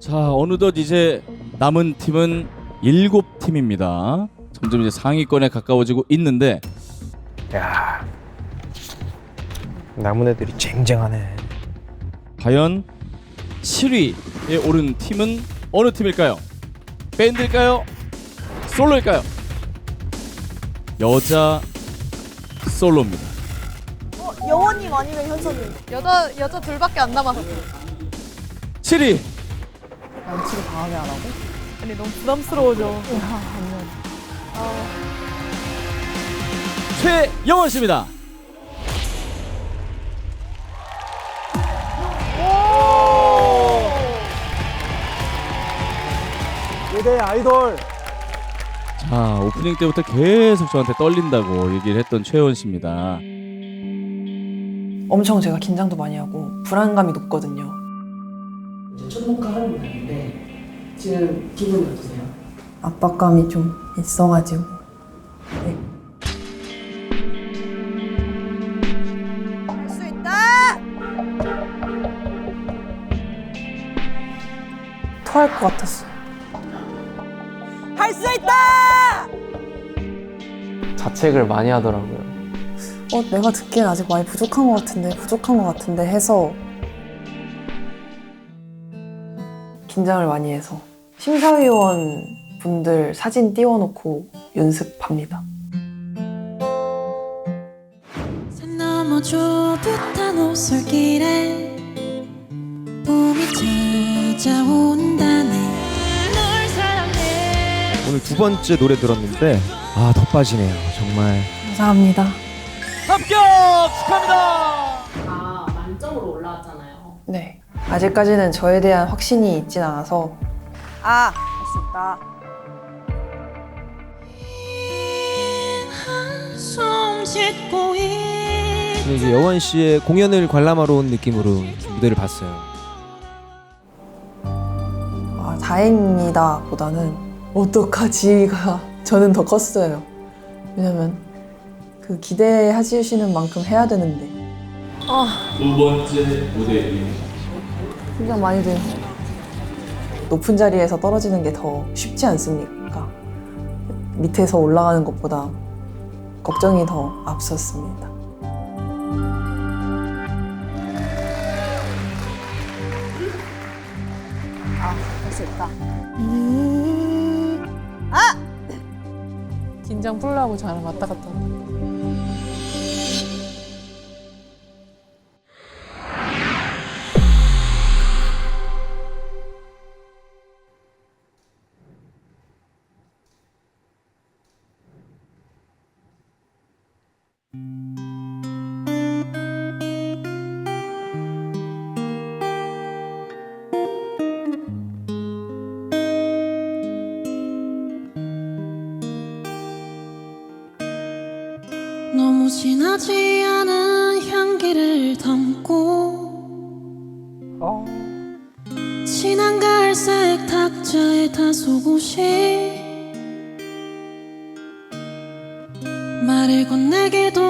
자 어느덧 이제 남은 팀은 일곱 팀입니다. 점점 이제 상위권에 가까워지고 있는데 야 남은 애들이 쟁쟁하네. 과연 7위에 오른 팀은 어느 팀일까요? 밴드일까요? 솔로일까요? 여자 솔로입니다. 어, 여원님 아니면 현서님. 여자 여자 둘밖에 안 남았어. 7위 양치를 다음에 안 하고? 아니 너무 부담스러워져. 최영원 씨입니다. 예대 아이돌. 자 오프닝 때부터 계속 저한테 떨린다고 얘기를 했던 최원 씨입니다. 엄청 제가 긴장도 많이 하고 불안감이 높거든요. 이제 첫 녹화 하는 날인데 지금 기분이 어떠세요? 압박감이 좀 있어가지고 네. 할수 있다! 토할 것 같았어요. 할 수 있다! 자책을 많이 하더라고요. 어, 내가 듣기엔 아직 많이 부족한 것 같은데, 부족한 것 같은데 해서 긴장을 많이 해서 심사위원 분들 사진 띄워놓고 연습합니다. 산 너머 좁은 옷솔길에 봄이 찾아온다네 널 사랑해 오늘 두 번째 노래 들었는데 아 더 빠지네요. 정말. 감사합니다. 합격 축하합니다. 아 만점으로 올라왔잖아요. 네. 아직까지는 저에 대한 확신이 있진 않아서 아, 할 수 있다. 근데 이제 여원 씨의 공연을 관람하러 온 느낌으로 무대를 봤어요. 아, 다행이다 보다는 어떡하지가 저는 더 컸어요. 왜냐면 그 기대하시는 만큼 해야 되는데 두 번째 무대 입니다. 긴장 많이 돼요. 높은 자리에서 떨어지는 게 더 쉽지 않습니까? 밑에서 올라가는 것보다 걱정이 더 앞섰습니다. 할수 있다. 긴장 풀려고 저랑 왔다 갔다. 하는 거. 진하지 않은 향기를 담고 진한 갈색 탁자에 다소 곳이 말을 건네기도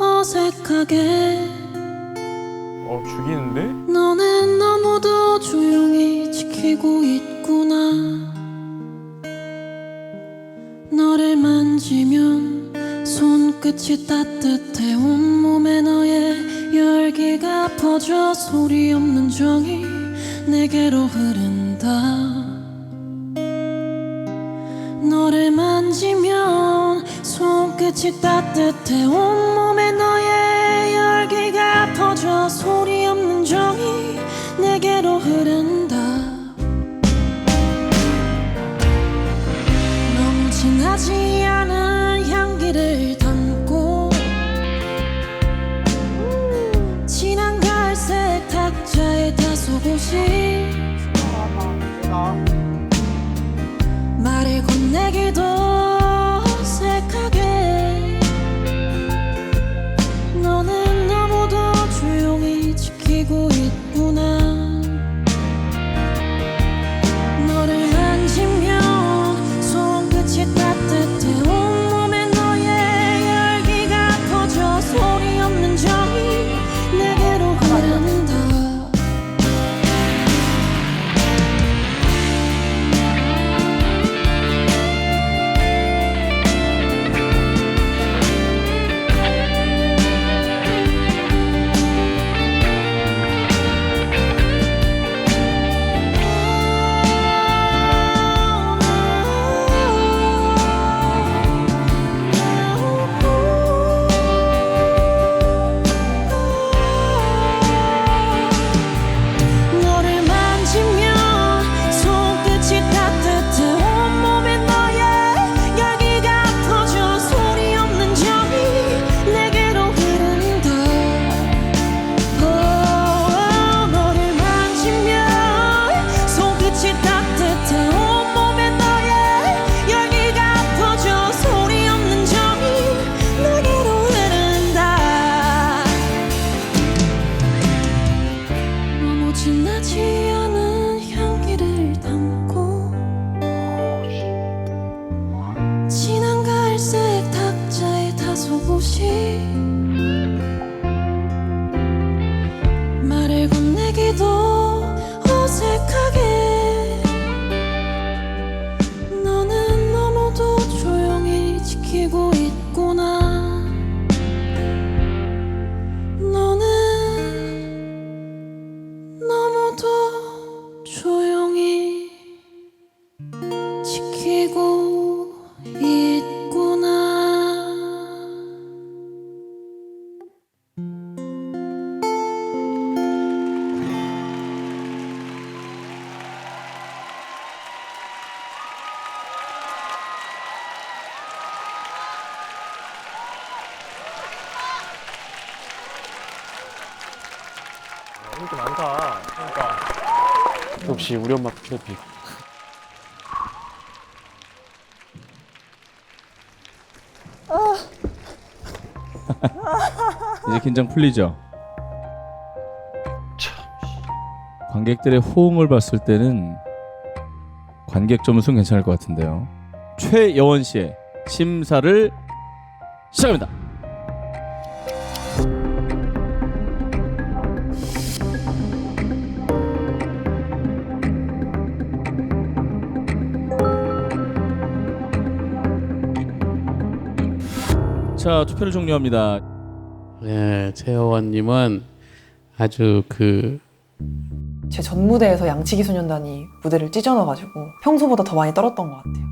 어색하게 어 죽이는데? 너는 너무도 조용히 지키고 있구나 너를 만지면 손 끝이 따뜻해 온몸에 너의 열기가 퍼져 소리 없는 정이 내게로 흐른다. 너를 만지면 손끝이 따뜻해 온몸에 너의 열기가 퍼져 소리 말을 건네기도 어색하게. 너는 너무도 조용히 지키고 있구나. 너는 너무도 조용히 지키고 게 많다. 그러니까. 역시 우리 엄마 트래픽. 이제 긴장 풀리죠? 관객들의 호응을 봤을 때는 관객 점수는 괜찮을 것 같은데요. 최여원 씨의 심사를 시작합니다. 자 투표를 종료합니다. 네, 최혜원님은 아주 그 제 전 무대에서 양치기 소년단이 무대를 찢어놔가지고 평소보다 더 많이 떨었던 것 같아요.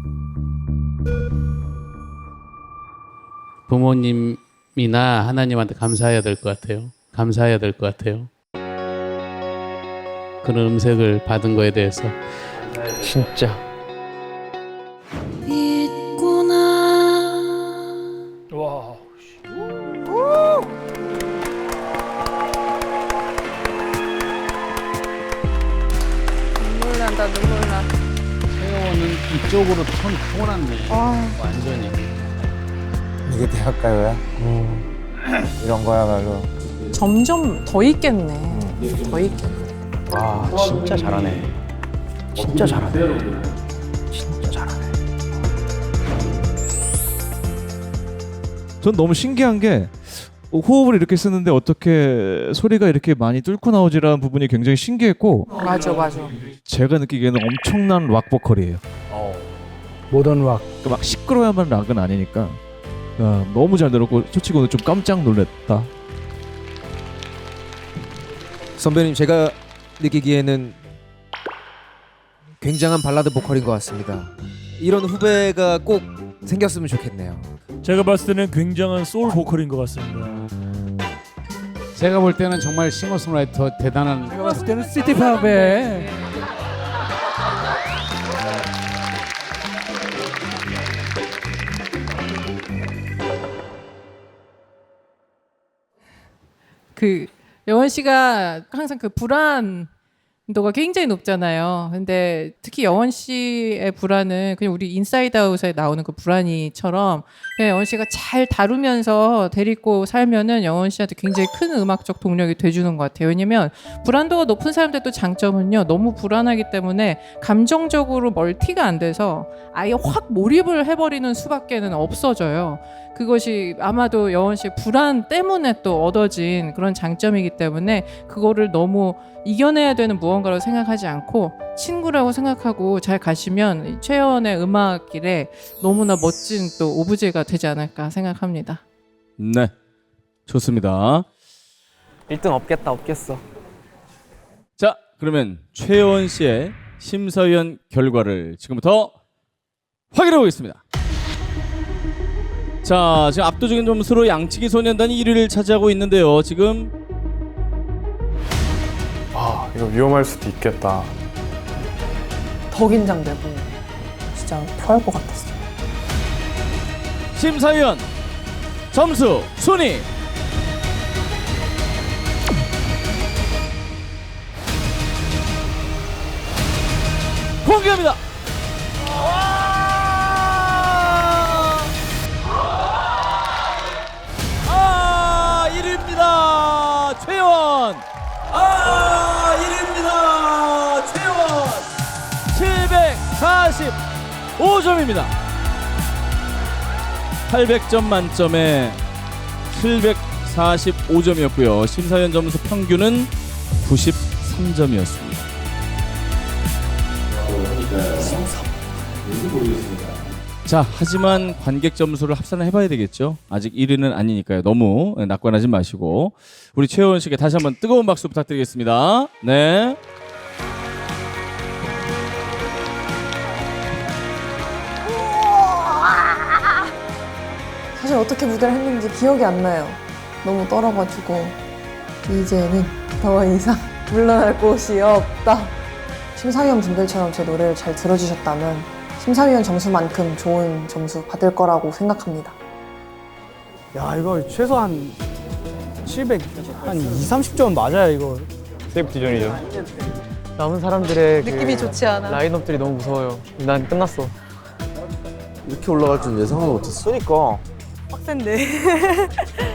부모님이나 하나님한테 감사해야 될 것 같아요. 감사해야 될 것 같아요. 그런 음색을 받은 거에 대해서 진짜. 최혜원은 이쪽으로 톤 톤았네. 완전히. 이게 대학가요야? 이런 거야말로 점점 더 있겠네. 더 있겠네. 와, 진짜 잘하네. 진짜 잘하네. 진짜 잘하네. 전 너무 신기한 게 호흡을 이렇게 쓰는데 어떻게 소리가 이렇게 많이 뚫고 나오지라는 부분이 굉장히 신기했고 맞아 맞아. 제가 느끼기에는 엄청난 락 보컬이에요. 어. 모던 락. 그러니까 막 시끄러야만 락은 아니니까 야, 너무 잘 들었고 솔직히 오늘 좀 깜짝 놀랐다. 선배님 제가 느끼기에는 굉장한 발라드 보컬인 것 같습니다. 이런 후배가 꼭 생겼으면 좋겠네요. 제가 봤을 때는 굉장한 소울 보컬인 것 같습니다. 제가 볼 때는 정말 싱어송라이터 대단한 제가 봤을 때는 시티팝의 그 여원 씨가 항상 그 불안도가 굉장히 높잖아요. 근데 특히 여원 씨의 불안은 그냥 우리 인사이드 아웃에 나오는 그 불안이처럼 여원 씨가 잘 다루면서 데리고 살면은 여원 씨한테 굉장히 큰 음악적 동력이 돼주는 것 같아요. 왜냐면 불안도가 높은 사람들 또 장점은요. 너무 불안하기 때문에 감정적으로 멀티가 안 돼서 아예 확 몰입을 해버리는 수밖에는 없어져요. 그것이 아마도 여원 씨의 불안 때문에 또 얻어진 그런 장점이기 때문에 그거를 너무 이겨내야 되는 무언가로 생각하지 않고 친구라고 생각하고 잘 가시면 이 최여원의 음악 길에 너무나 멋진 또 오브제가 되지 않을까 생각합니다. 네, 좋습니다. 1등 없겠다, 없겠어. 자, 그러면 최원 씨의 심사위원 결과를 지금부터 확인해 보겠습니다. 자, 지금 압도적인 점수로 양치기 소년단이 1위를 차지하고 있는데요. 지금 아, 이거 위험할 수도 있겠다. 더 긴장되고 진짜 토할 것 같았어요. 심사위원 점수 순위 공개합니다. 745점입니다. 800점 만점에 745점이었고요. 심사위원 점수 평균은 93점이었습니다. 자, 하지만 관객 점수를 합산을 해봐야 되겠죠. 아직 1위는 아니니까요. 너무 낙관하지 마시고 우리 최원 씨께 다시 한번 뜨거운 박수 부탁드리겠습니다. 네. 어떻게 무대를 했는지 기억이 안 나요. 너무 떨어가지고 이제는 더 이상 물러날 곳이 없다. 심사위원 분들처럼 제 노래를 잘 들어주셨다면 심사위원 점수만큼 좋은 점수 받을 거라고 생각합니다. 야, 이거 최소한 700, 한 2, 30점 맞아야 이거 세이프티 존이죠. 남은 사람들의 그 느낌이 좋지 않아. 라인업들이 너무 무서워요. 난 끝났어. 이렇게 올라갈 줄 예상은 못했어. 그러니까 빡센데.